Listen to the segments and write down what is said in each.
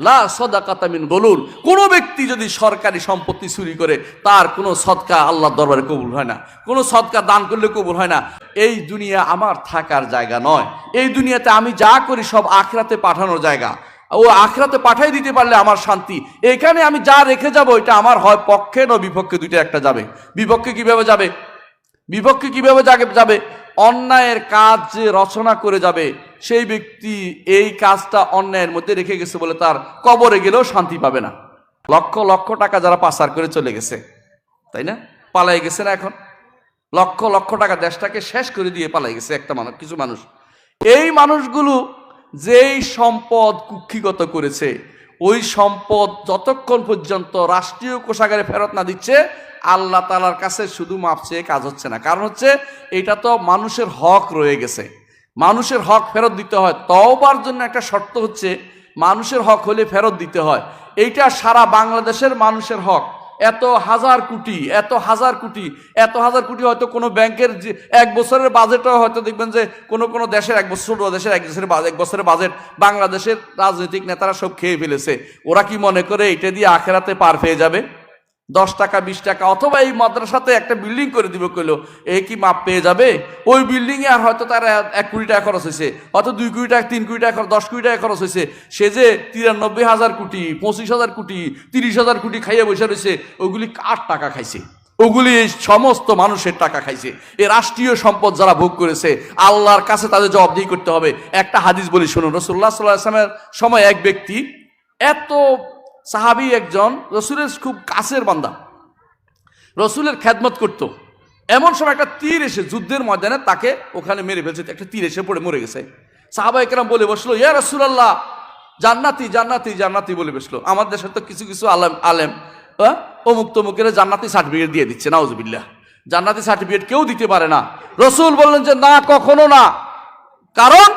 লা সদাকাতামিন গলুল কোনো ব্যক্তি যদি সরকারি সম্পত্তি চুরি করে, তার কোনো সদকা আল্লাহর দরবারে কবুল হয় না। কোনো সদকা দান করলে কবুল হয় না। এই দুনিয়া আমার থাকার জায়গা নয়। এই দুনিয়াতে আমি যা করি সব আখরাতে পাঠানোর জায়গা। ও আখরাতে পাঠাই দিতে পারলে আমার শান্তি। এখানে আমি যা রেখে যাব, এটা আমার হয় পক্ষে না বিপক্ষে দুইটা একটা যাবে। বিপক্ষে কীভাবে যাবে? বিপক্ষে কীভাবে যাবে? অন্যায়ের কাজ যে রচনা করে যাবে সেই ব্যক্তি এই কাজটা অন্যায়ের মধ্যে রেখে গেছে বলে তার কবরে গেলেও শান্তি পাবে না। লক্ষ লক্ষ টাকা যারা পাচার করে চলে গেছে, তাই না? পালাই গেছে না এখন। লক্ষ লক্ষ টাকা দেশটাকে শেষ করে দিয়ে পালাই গেছে একটা মানুষ, কিছু মানুষ। এই মানুষগুলো যেই সম্পদ কুক্ষিগত করেছে, ওই সম্পদ যতক্ষণ পর্যন্ত রাষ্ট্রীয় কোষাগারে ফেরত না দিচ্ছে, আল্লাহ তালার কাছে শুধু মাপছে কাজ হচ্ছে না। কারণ হচ্ছে, এটা তো মানুষের হক রয়ে গেছে। মানুষের হক ফেরত দিতে হয়। তওবার জন্য একটা শর্ত হচ্ছে, মানুষের হক হলে ফেরত দিতে হয়। এইটা সারা বাংলাদেশের মানুষের হক। এত হাজার কোটি, এত হাজার কোটি, এত হাজার কোটি হয়তো কোনো ব্যাংকের যে এক বছরের বাজেটও হয়তো দেখবেন যে কোনো কোনো দেশের এক বছর দেশের এক দেশের এক বছরের বাজেট বাংলাদেশের রাজনৈতিক নেতারা সব খেয়ে ফেলেছে। ওরা কি মনে করে এটা দিয়ে আখেরাতে পার পেয়ে যাবে? দশ টাকা, বিশ টাকা, অথবা এই মাদ্রাসাতে একটা বিল্ডিং করে দিব, কইলো, এ কি মাপ পেয়ে যাবে? ওই বিল্ডিং এ আর হয়তো তার এক কোটি টাকা খরচ হয়েছে হয়তো দুই কোটি টাকা, তিন কোটি টাকা দশ কোটি টাকা খরচ হয়েছে সে যে তিরানব্বই হাজার কোটি, পঁচিশ হাজার কোটি, তিরিশ হাজার কোটি খাইয়ে বসে রয়েছে ওগুলি কার টাকা খাইছে? ওগুলি এই সমস্ত মানুষের টাকা খাইছে। এ রাষ্ট্রীয় সম্পদ যারা ভোগ করেছে, আল্লাহর কাছে তাদের জবাবদিহি করতে হবে। একটা হাদিস বলি, শুনুন রসুল্লাহ সাল্লাহ আসলামের সময় এক ব্যক্তি এত সাহাবি একজন, রসুলের খুব কাছের বান্দা। রসুলের খেদমত করত। এমন সময় একটা তীর এসে যুদ্ধের ময়দানে তাকে ওখানে মেরে ফেলছে। একটা তীর এসে পড়ে, মরে গেছে। সাহাবা একরাম বলে বসল, ইয়া রসুলাল্লাহ, জান্নাতি জান্নাতি জান্নাতি বলে বসল। আমার দেশে তো কিছু কিছু আলেম আলেম? অমুক তমুকের জান্নাতি সার্টিফিকেট দিয়ে দিচ্ছে, নাউজবিল্লাহ। জান্নাতি সার্টিফিকেট কেউ দিতে পারে না। রসুল বললেন যে, না, কখনো না। কারণ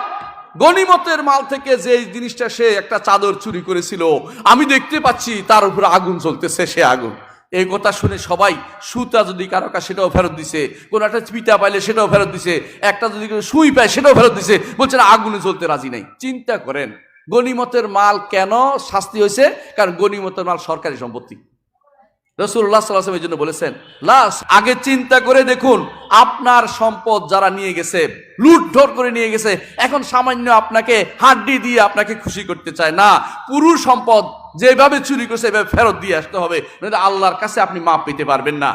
গনিমতের মাল থেকে যে জিনিসটা সে একটা চাদর চুরি করেছিল, আমি দেখতে পাচ্ছি তার উপরে আগুন জ্বলতেছে সে আগুন। এই কথা শুনে সবাই সুতা যদি কারও কাছে সেটাও ফেরত দিছে, কোনো একটা পিতা পাইলে সেটাও ফেরত দিছে, একটা যদি সুই পায় সেটাও ফেরত দিছে, বলছে না, আগুনে জ্বলতে রাজি নাই। চিন্তা করেন গনিমতের মাল কেন শাস্তি হয়েছে? কারণ গনিমতের মাল সরকারি সম্পত্তি। রসুল্লাহ সাল্লাহ এই জন্য বলেছেন লাস আগে চিন্তা করে দেখুন, আপনার সম্পদ যারা নিয়ে গেছে, লুটধর করে নিয়ে গেছে, এখন সামান্য আপনাকে হাড্ডি দিয়ে আপনাকে খুশি করতে চায় না। পুরুষ সম্পদ যেভাবে চুরি করছে, এভাবে ফেরত দিয়ে আসতে হবে নইলে আল্লাহর কাছে আপনি মাপ পেতে পারবেন না।